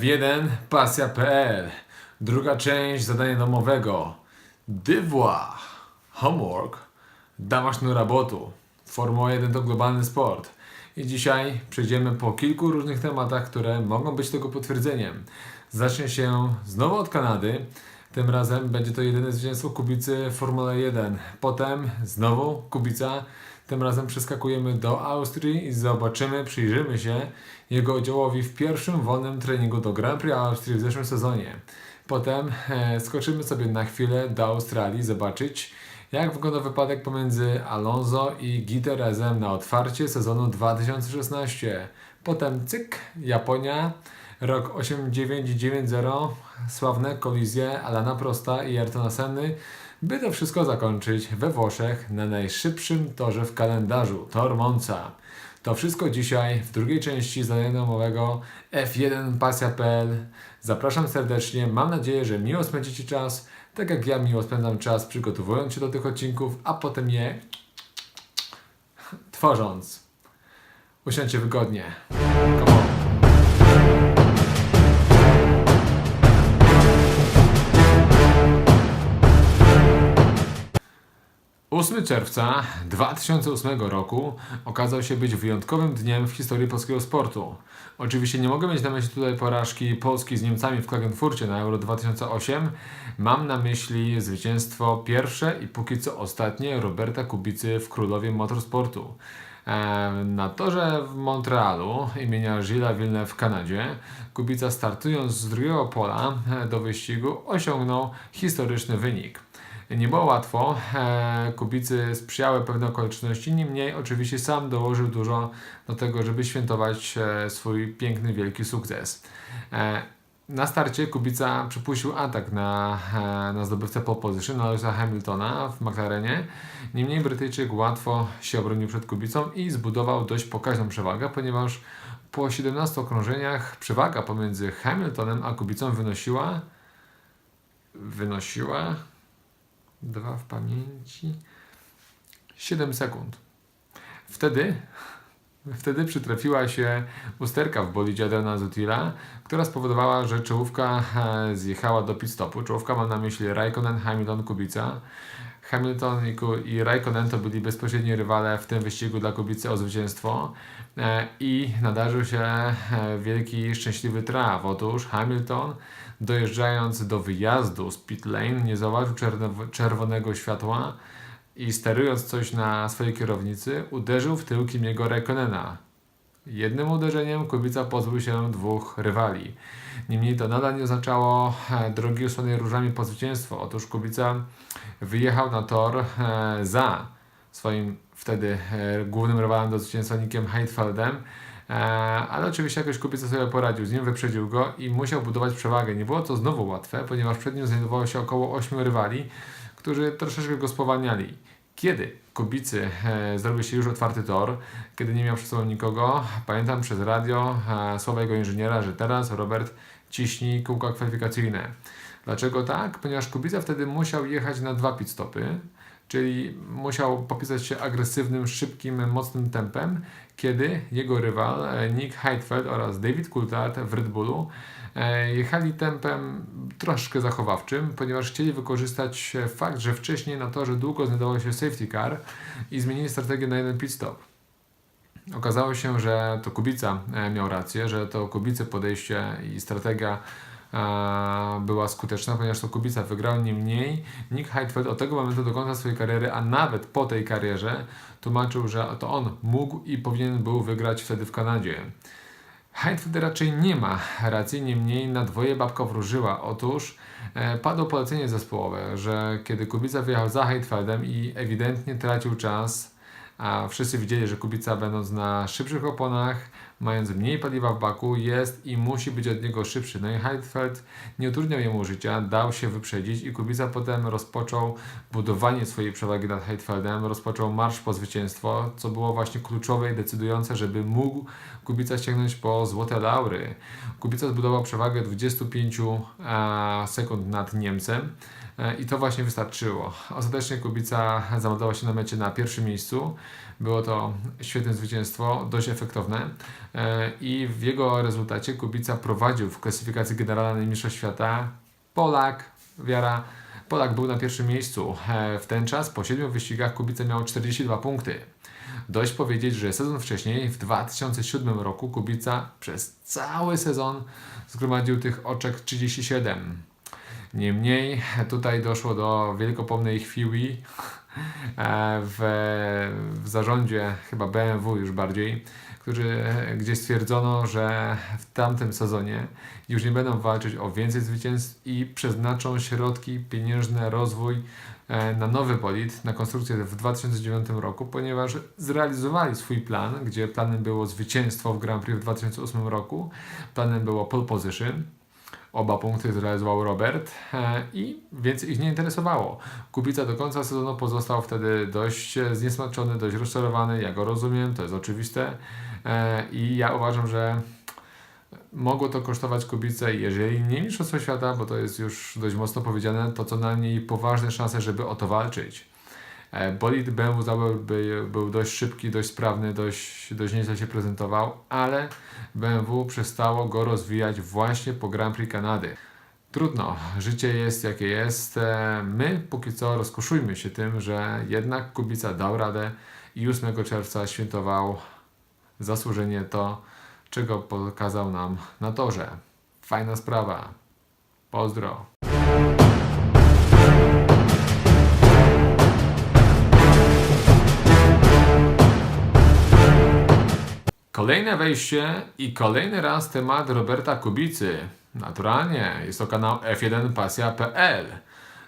F1 Pasja.pl Druga część zadania domowego Devoir Homework Dama sznura botu Formuła 1 to globalny sport i dzisiaj przejdziemy po kilku różnych tematach, które mogą być tego potwierdzeniem. Zacznie się znowu od Kanady. Tym razem będzie to jedyne zwycięstwo Kubicy w Formule 1. Potem znowu Kubica. Tym razem przeskakujemy do Austrii i zobaczymy, przyjrzymy się jego udziałowi w pierwszym wolnym treningu do Grand Prix Austrii w zeszłym sezonie. Potem e, skoczymy sobie na chwilę do Australii zobaczyć, jak wygląda wypadek pomiędzy Alonso i Giterezem na otwarcie sezonu 2016. Potem cyk, Japonia, rok 8990, sławne kolizje Alana Prosta i Ayrtona Senny, by to wszystko zakończyć we Włoszech na najszybszym torze w kalendarzu, Tor Monza. To wszystko dzisiaj w drugiej części zadania domowego F1 Pasja.pl. Zapraszam serdecznie, mam nadzieję, że miło spędzicie czas, tak jak ja miło spędzam czas przygotowując się do tych odcinków, a potem je tworząc. Usiądźcie wygodnie. 8 czerwca 2008 roku okazał się być wyjątkowym dniem w historii polskiego sportu. Oczywiście nie mogę mieć na myśli tutaj porażki Polski z Niemcami w Klagenfurcie na Euro 2008. Mam na myśli zwycięstwo pierwsze i póki co ostatnie Roberta Kubicy w Królowie Motorsportu. E, Na torze w Montrealu imienia Gilles Villeneuve w Kanadzie Kubica startując z drugiego pola e, do wyścigu osiągnął historyczny wynik. Nie było łatwo, e, Kubicy sprzyjały pewne okoliczności, niemniej oczywiście sam dołożył dużo do tego, żeby świętować e, swój piękny, wielki sukces. E, Na starcie Kubica przypuścił atak na, na zdobywcę pole position, na Lewisa Hamiltona w McLarenie. Niemniej Brytyjczyk łatwo się obronił przed Kubicą i zbudował dość pokaźną przewagę, ponieważ po 17 okrążeniach przewaga pomiędzy Hamiltonem a Kubicą wynosiła wynosiła dwa w pamięci 7 sekund. Wtedy Wtedy przytrafiła się usterka w bolidzie Adriana Zutila, która spowodowała, że czołówka e, zjechała do pit stopu. Czołówka mam na myśli Raikkonen, Hamilton, Kubica. Hamilton i, Raikkonen to byli bezpośredni rywale w tym wyścigu dla Kubicy o zwycięstwo e, i nadarzył się e, wielki, szczęśliwy traf. Otóż Hamilton dojeżdżając do wyjazdu z pit lane nie zauważył czerwonego światła i sterując coś na swojej kierownicy uderzył w tył Kimiego Raikkonena. Jednym uderzeniem Kubica pozbył się dwóch rywali. Niemniej to nadal nie oznaczało e, drogi usłanej różami po zwycięstwo. Otóż Kubica wyjechał na tor e, za swoim wtedy e, głównym rywalem do zwycięstwa Nickiem Heidfeldem, ale oczywiście jakoś Kubica sobie poradził z nim, wyprzedził go i musiał budować przewagę. Nie było to znowu łatwe, ponieważ przed nim znajdowało się około 8 rywali, którzy troszeczkę go spowalniali. Kiedy Kubicy e, zrobił się już otwarty tor, kiedy nie miał przed sobą nikogo, pamiętam przez radio e, słowa jego inżyniera, że teraz Robert ciśnij kółka kwalifikacyjne. Dlaczego tak? Ponieważ Kubica wtedy musiał jechać na dwa pit stopy, czyli musiał popisać się agresywnym, szybkim, mocnym tempem, kiedy jego rywal e, Nick Heidfeld oraz David Coulthard w Red Bullu e, jechali tempem troszkę zachowawczym, ponieważ chcieli wykorzystać e, fakt, że wcześniej na torze długo znajdował się safety car i zmienili strategię na jeden pit stop. Okazało się, że to Kubica miał rację, że to Kubicy podejście i strategia była skuteczna, ponieważ to Kubica wygrał. Niemniej Nick Heidfeld od tego momentu do końca swojej kariery, a nawet po tej karierze, tłumaczył, że to on mógł i powinien był wygrać wtedy w Kanadzie. Heidfeld raczej nie ma racji, niemniej na dwoje babka wróżyła. Otóż e, padło polecenie zespołowe, że kiedy Kubica wyjechał za Heidfeldem i ewidentnie tracił czas, a wszyscy widzieli, że Kubica będąc na szybszych oponach, mając mniej paliwa w baku, jest i musi być od niego szybszy. No i Heidfeld nie utrudniał jemu życia, dał się wyprzedzić i Kubica potem rozpoczął budowanie swojej przewagi nad Heidfeldem, rozpoczął marsz po zwycięstwo, co było właśnie kluczowe i decydujące, żeby mógł Kubica sięgnąć po złote laury. Kubica zbudował przewagę 25 e, sekund nad Niemcem. E, I to właśnie wystarczyło. Ostatecznie Kubica zameldował się na mecie na pierwszym miejscu. Było to świetne zwycięstwo, dość efektowne e, i w jego rezultacie Kubica prowadził w klasyfikacji generalnej Mistrzostw Świata Polak, wiara, Polak był na pierwszym miejscu. E, W ten czas po 7 wyścigach Kubica miał 42 punkty. Dość powiedzieć, że sezon wcześniej, w 2007 roku, Kubica przez cały sezon zgromadził tych oczek 37. Niemniej tutaj doszło do wielkopomnej chwili e, w, w zarządzie chyba BMW już bardziej, którzy, gdzie stwierdzono, że w tamtym sezonie już nie będą walczyć o więcej zwycięstw i przeznaczą środki pieniężne, rozwój e, na nowy bolid, na konstrukcję w 2009 roku, ponieważ zrealizowali swój plan, gdzie planem było zwycięstwo w Grand Prix w 2008 roku, planem było pole position, Oba punkty zrealizował Robert e, i więcej ich nie interesowało. Kubica do końca sezonu pozostał wtedy dość e, zniesmaczony, dość rozczarowany. Ja go rozumiem, to jest oczywiste. E, I ja uważam, że mogło to kosztować Kubicę, jeżeli nie Mistrzostwo Świata, bo to jest już dość mocno powiedziane, to co najmniej poważne szanse, żeby o to walczyć. E, Bolid BMW był dość szybki, dość sprawny, dość, dość nieźle się prezentował, ale BMW przestało go rozwijać właśnie po Grand Prix Kanady. Trudno, życie jest jakie jest. E, My póki co rozkoszujmy się tym, że jednak Kubica dał radę i 8 czerwca świętował zasłużenie to, czego pokazał nam na torze. Fajna sprawa. Pozdro. Kolejne wejście i kolejny raz temat Roberta Kubicy. Naturalnie, jest to kanał f1pasja.pl,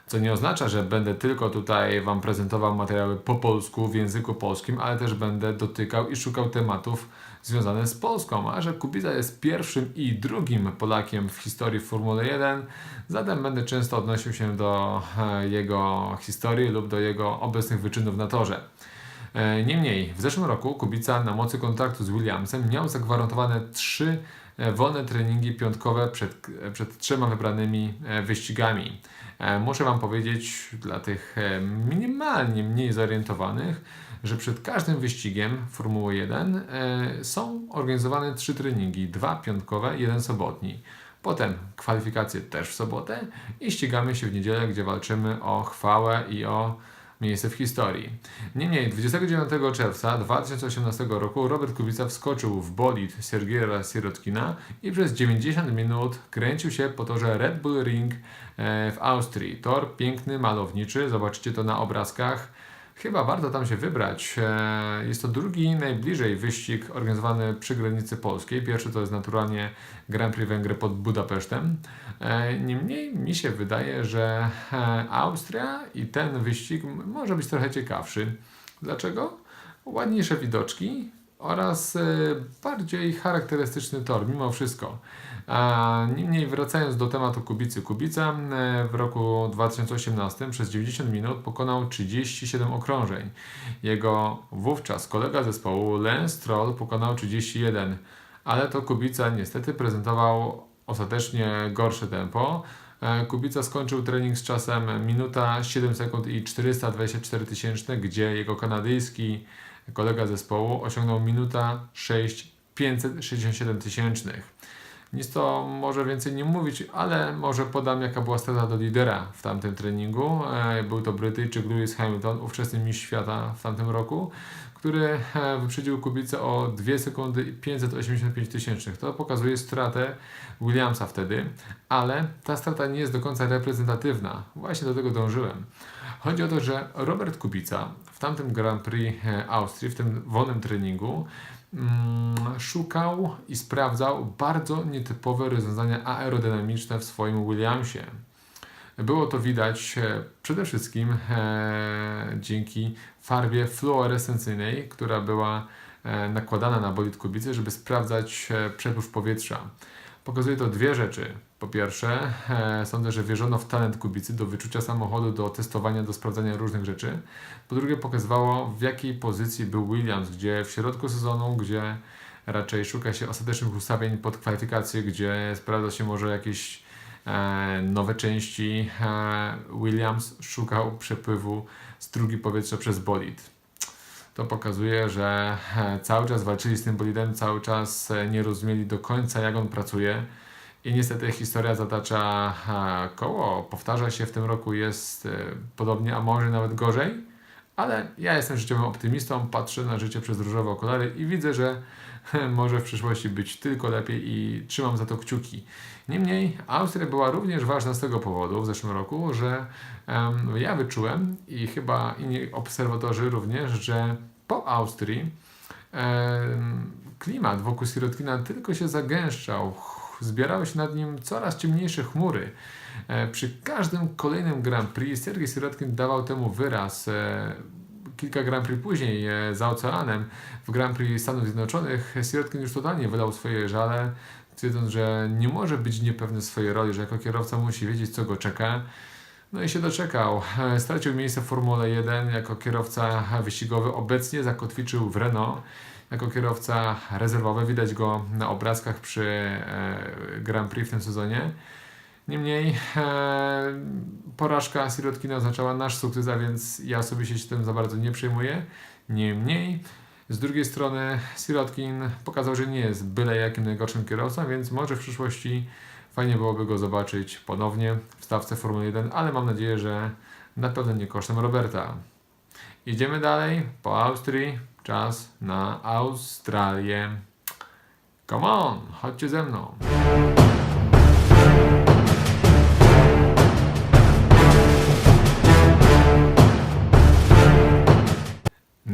co nie oznacza, że będę tylko tutaj Wam prezentował materiały po polsku, w języku polskim, ale też będę dotykał i szukał tematów związanych z Polską, a że Kubica jest pierwszym i drugim Polakiem w historii Formuły 1, zatem będę często odnosił się do e, jego historii lub do jego obecnych wyczynów na torze. E, Niemniej, w zeszłym roku Kubica na mocy kontraktu z Williamsem miał zagwarantowane trzy e, wolne treningi piątkowe przed, e, przed trzema wybranymi wyścigami. Muszę Wam powiedzieć, dla tych minimalnie mniej zorientowanych, że przed każdym wyścigiem Formuły 1 e, są organizowane trzy treningi, dwa piątkowe, jeden sobotni. Potem kwalifikacje też w sobotę i ścigamy się w niedzielę, gdzie walczymy o chwałę i o miejsce w historii. Niemniej 29 czerwca 2018 roku Robert Kubica wskoczył w bolid Sergieja Sirotkina i przez 90 minut kręcił się po torze Red Bull Ring e, w Austrii. Tor piękny, malowniczy, zobaczycie to na obrazkach. Chyba warto tam się wybrać. E, Jest to drugi najbliżej wyścig organizowany przy granicy polskiej. Pierwszy to jest naturalnie Grand Prix Węgry pod Budapesztem. E, Niemniej mi się wydaje, że e, Austria i ten wyścig może być trochę ciekawszy. Dlaczego? Ładniejsze widoczki oraz e, bardziej charakterystyczny tor, mimo wszystko. A niemniej wracając do tematu Kubicy. Kubica e, w roku 2018 przez 90 minut pokonał 37 okrążeń. Jego wówczas kolega zespołu Lance Stroll pokonał 31, ale to Kubica niestety prezentował ostatecznie gorsze tempo. E, Kubica skończył trening z czasem minuta 7 sekund i 424 tysięczne, gdzie jego kanadyjski kolega zespołu osiągnął minuta 6 567 tysięcznych. Nic to może więcej nie mówić, ale może podam jaka była strata do lidera w tamtym treningu. E, Był to Brytyjczyk Lewis Hamilton, ówczesny mistrz świata w tamtym roku, który e, wyprzedził Kubicę o 2 sekundy i 585 tysięcznych. To pokazuje stratę Williamsa wtedy, ale ta strata nie jest do końca reprezentatywna. Właśnie do tego dążyłem. Chodzi o to, że Robert Kubica w tamtym Grand Prix e, Austrii, w tym wolnym treningu, mm, szukał i sprawdzał bardzo nietypowe rozwiązania aerodynamiczne w swoim Williamsie. Było to widać e, przede wszystkim e, dzięki farbie fluorescencyjnej, która była nakładana na bolid Kubicy, żeby sprawdzać przepływ powietrza. Pokazuje to dwie rzeczy. Po pierwsze, e, sądzę, że wierzono w talent Kubicy do wyczucia samochodu, do testowania, do sprawdzania różnych rzeczy. Po drugie, pokazywało w jakiej pozycji był Williams, gdzie w środku sezonu, gdzie raczej szuka się ostatecznych ustawień pod kwalifikacje, gdzie sprawdza się może jakieś e, nowe części. E, Williams szukał przepływu strugi powietrza przez bolid. To pokazuje, że e, cały czas walczyli z tym bolidem, cały czas e, nie rozumieli do końca, jak on pracuje. I niestety historia zatacza e, koło, powtarza się w tym roku, jest podobnie, a może nawet gorzej. Ale ja jestem życiowym optymistą, patrzę na życie przez różowe okulary i widzę, że może w przyszłości być tylko lepiej i trzymam za to kciuki. Niemniej Austria była również ważna z tego powodu w zeszłym roku, że em, ja wyczułem i chyba inni obserwatorzy również, że po Austrii em, klimat wokół Sirotkina tylko się zagęszczał. Zbierały się nad nim coraz ciemniejsze chmury. E, Przy każdym kolejnym Grand Prix Sergiej Sirotkin dawał temu wyraz. E, Kilka Grand Prix później, e, za oceanem, w Grand Prix Stanów Zjednoczonych, Sirotkin już totalnie wylał swoje żale, twierdząc, że nie może być niepewny swojej roli, że jako kierowca musi wiedzieć, co go czeka. No i się doczekał. E, Stracił miejsce w Formule 1 jako kierowca wyścigowy. Obecnie zakotwiczył w Renault jako kierowca rezerwowy. Widać go na obrazkach przy e, Grand Prix w tym sezonie. Niemniej e, porażka Sirotkina oznaczała nasz sukces, a więc ja sobie się tym za bardzo nie przejmuję. Niemniej z drugiej strony Sirotkin pokazał, że nie jest byle jakim najgorszym kierowcą, więc może w przyszłości fajnie byłoby go zobaczyć ponownie w stawce Formuły 1, ale mam nadzieję, że na pewno nie kosztem Roberta. Idziemy dalej po Austrii. Czas na Australię. Come on, chodźcie ze mną.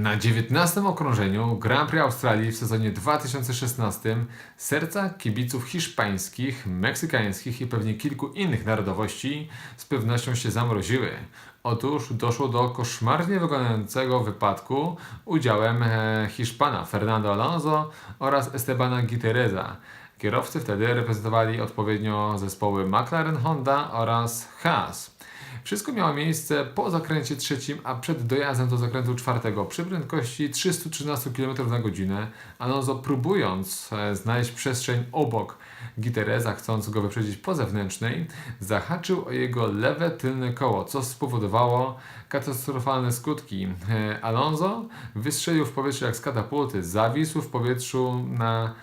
Na 19 okrążeniu Grand Prix Australii w sezonie 2016 serca kibiców hiszpańskich, meksykańskich i pewnie kilku innych narodowości z pewnością się zamroziły. Otóż doszło do koszmarnie wyglądającego wypadku udziałem e, Hiszpana Fernando Alonso oraz Estebana Gutierreza. Kierowcy wtedy reprezentowali odpowiednio zespoły McLaren Honda oraz Haas. Wszystko miało miejsce po zakręcie trzecim, a przed dojazdem do zakrętu czwartego przy prędkości 313 km na godzinę. Alonso próbując e, znaleźć przestrzeń obok Gitereza, chcąc go wyprzedzić po zewnętrznej, zahaczył o jego lewe tylne koło, co spowodowało katastrofalne skutki. E, Alonso wystrzelił w powietrze jak z katapulty, zawisł w powietrzu na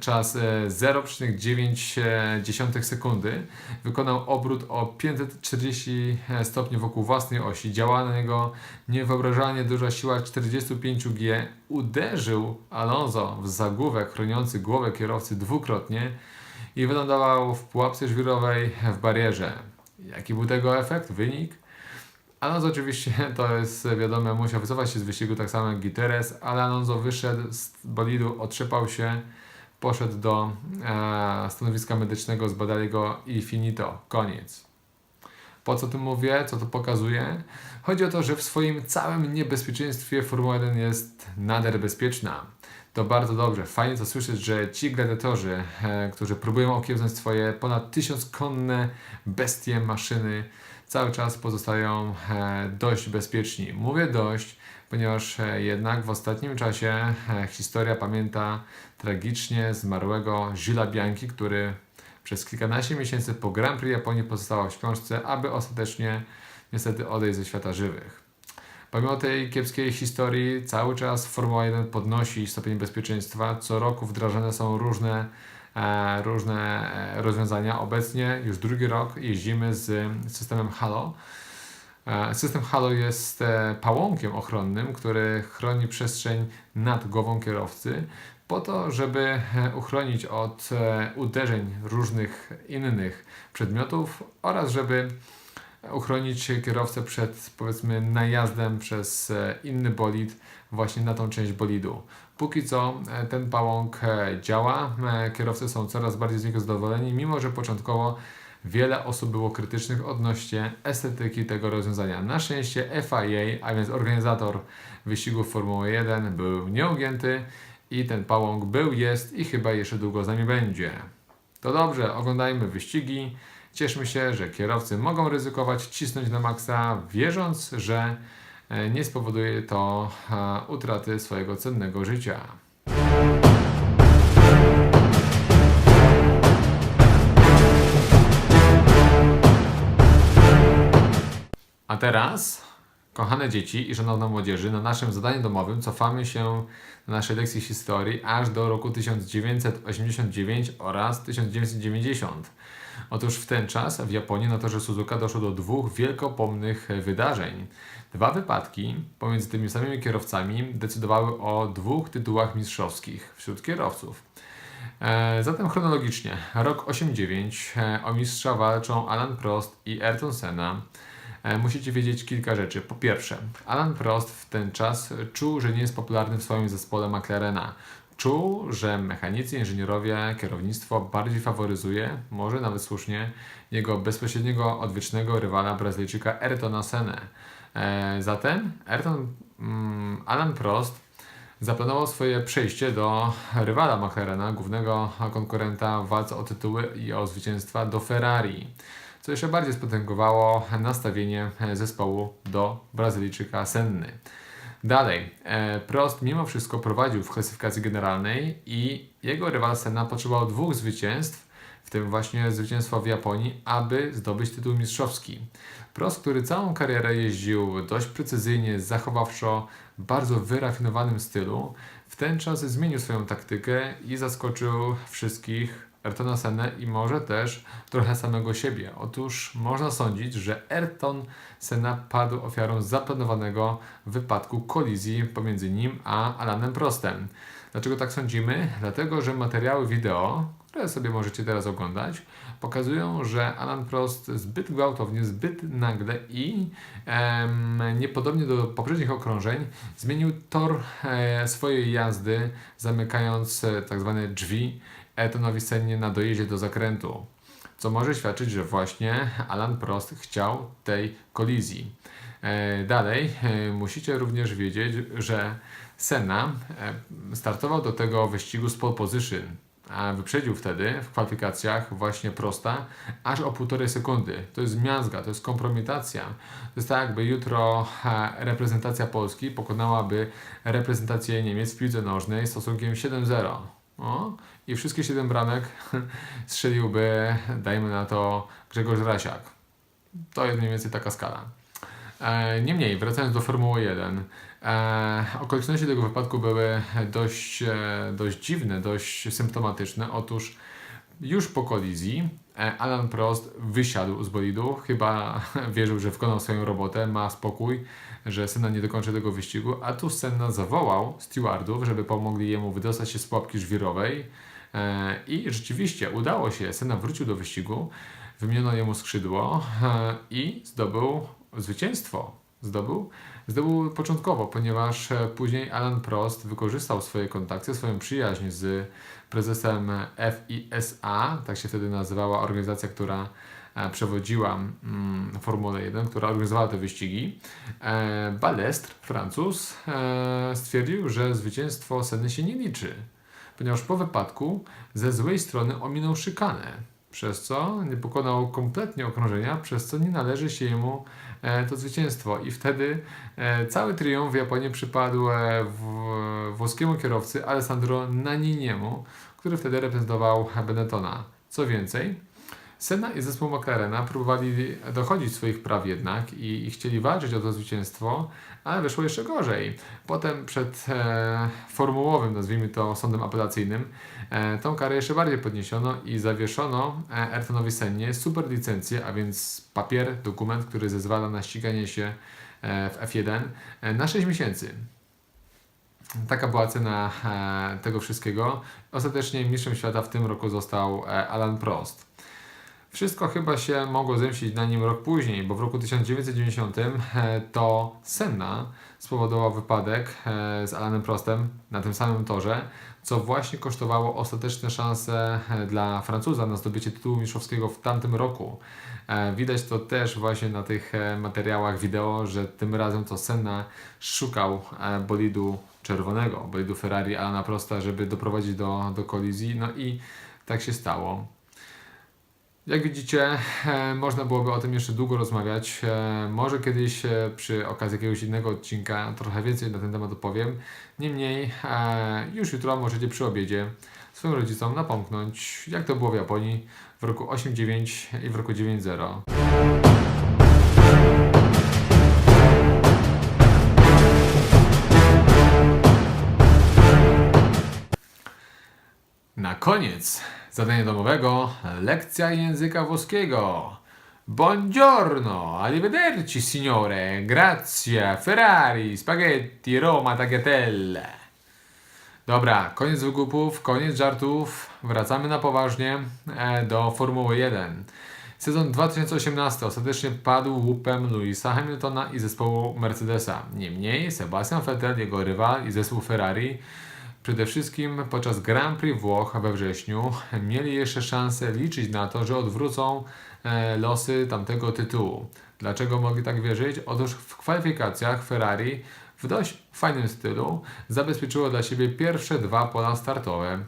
czas e, 0,9 sekundy. Wykonał obrót o 540 stopni wokół własnej osi. Działała na niego niewyobrażalnie duża siła 45G. Uderzył Alonso w zagłówek chroniący głowę kierowcy dwukrotnie i wylądował w pułapce żwirowej w barierze. Jaki był tego efekt? Wynik? Alonso oczywiście, to jest wiadome, musiał wycofać się z wyścigu tak samo jak Gutierrez, ale Alonso wyszedł z bolidu, otrzepał się, poszedł do e, stanowiska medycznego, zbadali go i finito, koniec. Po co tym mówię? Co to pokazuje? Chodzi o to, że w swoim całym niebezpieczeństwie Formuła 1 jest nader bezpieczna. To bardzo dobrze. Fajnie to słyszeć, że ci gladiatorzy, e, którzy próbują okiełznać swoje ponad tysiąckonne bestie, maszyny, cały czas pozostają e, dość bezpieczni. Mówię dość, ponieważ e, jednak w ostatnim czasie e, historia pamięta tragicznie zmarłego Gilles Bianchi, który przez kilkanaście miesięcy po Grand Prix Japonii pozostał w śpiączce, aby ostatecznie niestety odejść ze świata żywych. Pomimo tej kiepskiej historii, cały czas Formuła 1 podnosi stopień bezpieczeństwa. Co roku wdrażane są różne, e, różne e, rozwiązania. Obecnie już drugi rok jeździmy z systemem Halo. System Halo jest e, pałąkiem ochronnym, który chroni przestrzeń nad głową kierowcy, po to, żeby e, uchronić od e, uderzeń różnych innych przedmiotów oraz żeby uchronić kierowcę przed powiedzmy najazdem przez inny bolid właśnie na tą część bolidu. Póki co ten pałąk działa, kierowcy są coraz bardziej z niego zadowoleni, mimo że początkowo wiele osób było krytycznych odnośnie estetyki tego rozwiązania. Na szczęście FIA, a więc organizator wyścigów Formuły 1 był nieugięty i ten pałąk był, jest i chyba jeszcze długo z nami będzie. To dobrze, oglądajmy wyścigi. Cieszmy się, że kierowcy mogą ryzykować, cisnąć na maksa, wierząc, że e, nie spowoduje to e, utraty swojego cennego życia. A teraz Kochane dzieci i szanowna młodzieży, na naszym zadaniu domowym cofamy się na naszej lekcji historii aż do roku 1989 oraz 1990. Otóż w ten czas w Japonii na torze Suzuka doszło do dwóch wielkopomnych wydarzeń. Dwa wypadki pomiędzy tymi samymi kierowcami decydowały o dwóch tytułach mistrzowskich wśród kierowców. E, zatem chronologicznie, rok 89, e, o mistrza walczą Alan Prost i Ayrton Senna. E, musicie wiedzieć kilka rzeczy. Po pierwsze, Alan Prost w ten czas czuł, że nie jest popularny w swoim zespole McLarena. Czuł, że mechanicy, inżynierowie, kierownictwo bardziej faworyzuje, może nawet słusznie, jego bezpośredniego odwiecznego rywala Brazylijczyka Ayrtona Senna. E, zatem Ayrton, mm, Alan Prost zaplanował swoje przejście do rywala McLarena, głównego konkurenta w walce o tytuły i o zwycięstwa do Ferrari co jeszcze bardziej spotęgowało nastawienie zespołu do Brazylijczyka Senny. Dalej, e, Prost mimo wszystko prowadził w klasyfikacji generalnej i jego rywal Senna potrzebował dwóch zwycięstw, w tym właśnie zwycięstwa w Japonii, aby zdobyć tytuł mistrzowski. Prost, który całą karierę jeździł dość precyzyjnie, zachowawczo, bardzo wyrafinowanym stylu, w ten czas zmienił swoją taktykę i zaskoczył wszystkich Ayrtona Senna i może też trochę samego siebie. Otóż można sądzić, że Ayrton Senna padł ofiarą zaplanowanego wypadku kolizji pomiędzy nim a Alanem Prostem. Dlaczego tak sądzimy? Dlatego, że materiały wideo, które sobie możecie teraz oglądać, pokazują, że Alan Prost zbyt gwałtownie, zbyt nagle i em, niepodobnie do poprzednich okrążeń zmienił tor e, swojej jazdy, zamykając e, tak zwane drzwi Etonowi Sennie na dojeździe do zakrętu, co może świadczyć, że właśnie Alan Prost chciał tej kolizji. E, dalej, e, musicie również wiedzieć, że Senna e, startował do tego wyścigu z pole position, a wyprzedził wtedy w kwalifikacjach właśnie Prosta aż o półtorej sekundy. To jest miazga, to jest kompromitacja. To jest tak, jakby jutro reprezentacja Polski pokonałaby reprezentację Niemiec w piłce nożnej stosunkiem 7-0. O, i wszystkie 7 bramek strzeliłby, dajmy na to, Grzegorz Rasiak. To jest mniej więcej taka skala. E, niemniej, wracając do Formuły 1, e, okoliczności tego wypadku były dość, e, dość dziwne, dość symptomatyczne. Otóż już po kolizji e, Alan Prost wysiadł z bolidu, chyba wierzył, że wykonał swoją robotę, ma spokój, że Senna nie dokończy tego wyścigu, a tu Senna zawołał stewardów, żeby pomogli jemu wydostać się z pułapki żwirowej i rzeczywiście udało się, Senna wrócił do wyścigu, wymieniono jemu skrzydło e, i zdobył zwycięstwo. Zdobył? Zdobył początkowo, ponieważ później Alan Prost wykorzystał swoje kontakty, swoją przyjaźń z prezesem FISA, tak się wtedy nazywała organizacja, która e, przewodziła mm, Formułę 1, która organizowała te wyścigi. E, Balestre, Francuz, e, stwierdził, że zwycięstwo Seny się nie liczy, ponieważ po wypadku ze złej strony ominął szykanę przez co nie pokonał kompletnie okrążenia, przez co nie należy się jemu e, to zwycięstwo. I wtedy e, cały triumf w Japonii przypadł e, włoskiemu kierowcy Alessandro Naniniemu, który wtedy reprezentował Benettona. Co więcej, Senna i zespół McLarena próbowali dochodzić swoich praw jednak i, i, chcieli walczyć o to zwycięstwo, ale wyszło jeszcze gorzej. Potem przed e, formułowym, nazwijmy to sądem apelacyjnym, e, tą karę jeszcze bardziej podniesiono i zawieszono e, Ayrtonowi Sennie super licencję, a więc papier, dokument, który zezwala na ściganie się e, w F1 e, na 6 miesięcy. Taka była cena tego wszystkiego. Ostatecznie mistrzem świata w tym roku został Alan Prost. Wszystko chyba się mogło zemścić na nim rok później, bo w roku 1990 e, to Senna spowodował wypadek z Alanem Prostem na tym samym torze, co właśnie kosztowało ostateczne szanse dla Francuza na zdobycie tytułu mistrzowskiego w tamtym roku. Widać to też właśnie na tych materiałach wideo, że tym razem to Senna szukał bolidu czerwonego bolidu Ferrari Alana Prosta, żeby doprowadzić do, do kolizji. No i tak się stało. Jak widzicie, e, można byłoby o tym jeszcze długo rozmawiać. E, może kiedyś e, przy okazji jakiegoś innego odcinka trochę więcej na ten temat opowiem. Niemniej, już jutro możecie przy obiedzie swoim rodzicom napomknąć, jak to było w Japonii w roku 8-9 i w roku 9-0. Na koniec zadania domowego lekcja języka włoskiego. Buongiorno, arrivederci signore, grazie, Ferrari, spaghetti, Roma, tagliatelle. Dobra, koniec wygłupów, koniec żartów. Wracamy na poważnie e, do Formuły 1. Sezon 2018 ostatecznie padł łupem Louisa Hamiltona i zespołu Mercedesa. Niemniej Sebastian Vettel, jego rywal i zespół Ferrari przede wszystkim podczas Grand Prix Włoch we wrześniu mieli jeszcze szansę liczyć na to, że odwrócą e, losy tamtego tytułu. Dlaczego mogli tak wierzyć? Otóż w kwalifikacjach Ferrari w dość fajnym stylu zabezpieczyło dla siebie pierwsze dwa pola startowe.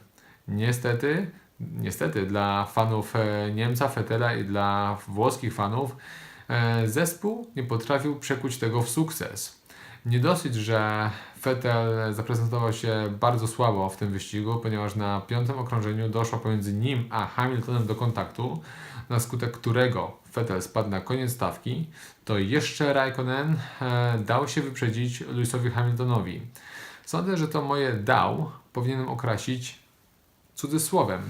Niestety, niestety dla fanów e, Niemca Fetela i dla włoskich fanów e, zespół nie potrafił przekuć tego w sukces. Nie dosyć, że Vettel zaprezentował się bardzo słabo w tym wyścigu, ponieważ na piątym okrążeniu doszło pomiędzy nim a Hamiltonem do kontaktu, na skutek którego Vettel spadł na koniec stawki, to jeszcze Raikkonen e, dał się wyprzedzić Lewisowi Hamiltonowi. Sądzę, że to moje dał powinienem okrasić cudzysłowem,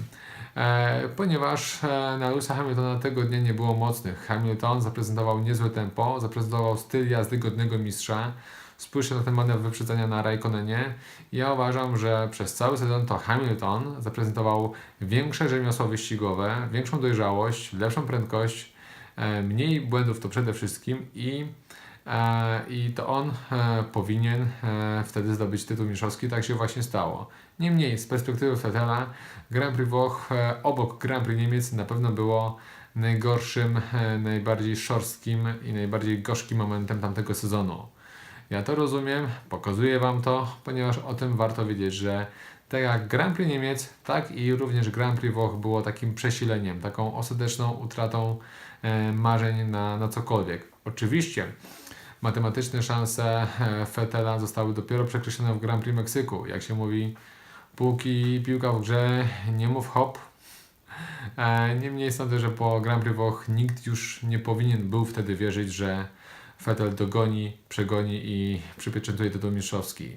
e, ponieważ e, na Lewisa Hamiltona tego dnia nie było mocnych. Hamilton zaprezentował niezłe tempo, zaprezentował styl jazdy godnego mistrza. Spójrzcie na ten manewr wyprzedzenia na Raikkonenie. Ja uważam, że przez cały sezon to Hamilton zaprezentował większe rzemiosło wyścigowe, większą dojrzałość, lepszą prędkość, e, mniej błędów to przede wszystkim i E, I to on e, powinien wtedy zdobyć tytuł mistrzowski. Tak się właśnie stało. Niemniej, z perspektywy Vettela, Grand Prix Włoch obok Grand Prix Niemiec na pewno było najgorszym, najbardziej szorstkim i najbardziej gorzkim momentem tamtego sezonu. Ja to rozumiem, pokazuję Wam to, ponieważ o tym warto wiedzieć, że tak jak Grand Prix Niemiec, tak i również Grand Prix Włoch było takim przesileniem, taką ostateczną utratą marzeń na, na cokolwiek. Oczywiście matematyczne szanse e, Fetela zostały dopiero przekreślone w Grand Prix Meksyku. Jak się mówi, póki piłka w grze, nie mów hop. E, niemniej sądzę, że po Grand Prix Włoch nikt już nie powinien był wtedy wierzyć, że Fetel dogoni, przegoni i przypieczętuje tytuł mistrzowski.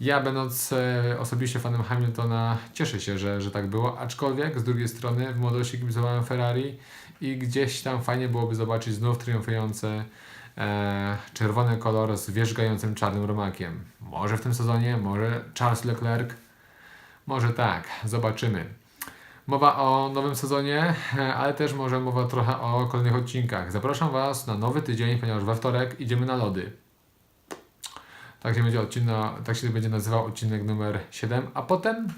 Ja będąc e, osobiście fanem Hamiltona cieszę się, że, że tak było, aczkolwiek z drugiej strony w młodości kibicowałem Ferrari i gdzieś tam fajnie byłoby zobaczyć znów triumfujące e, czerwony kolor z wierzgającym czarnym romakiem. Może w tym sezonie, może Charles Leclerc, może tak, zobaczymy. Mowa o nowym sezonie, ale też może mowa trochę o kolejnych odcinkach. Zapraszam Was na nowy tydzień, ponieważ we wtorek idziemy na lody. Tak się będzie, tak się będzie nazywał odcinek numer 7, a potem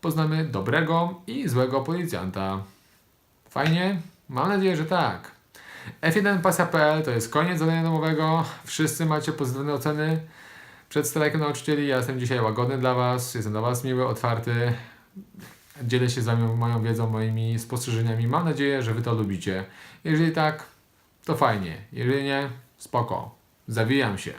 poznamy dobrego i złego policjanta. Fajnie? Mam nadzieję, że tak. F1 Pasja.pl to jest koniec zadania domowego. Wszyscy macie pozytywne oceny. Przed strajkiem nauczycieli ja jestem dzisiaj łagodny dla Was. Jestem dla Was miły, otwarty. Dzielę się z Wami moją wiedzą, moimi spostrzeżeniami. Mam nadzieję, że Wy to lubicie. Jeżeli tak, to fajnie. Jeżeli nie, spoko. Zawijam się.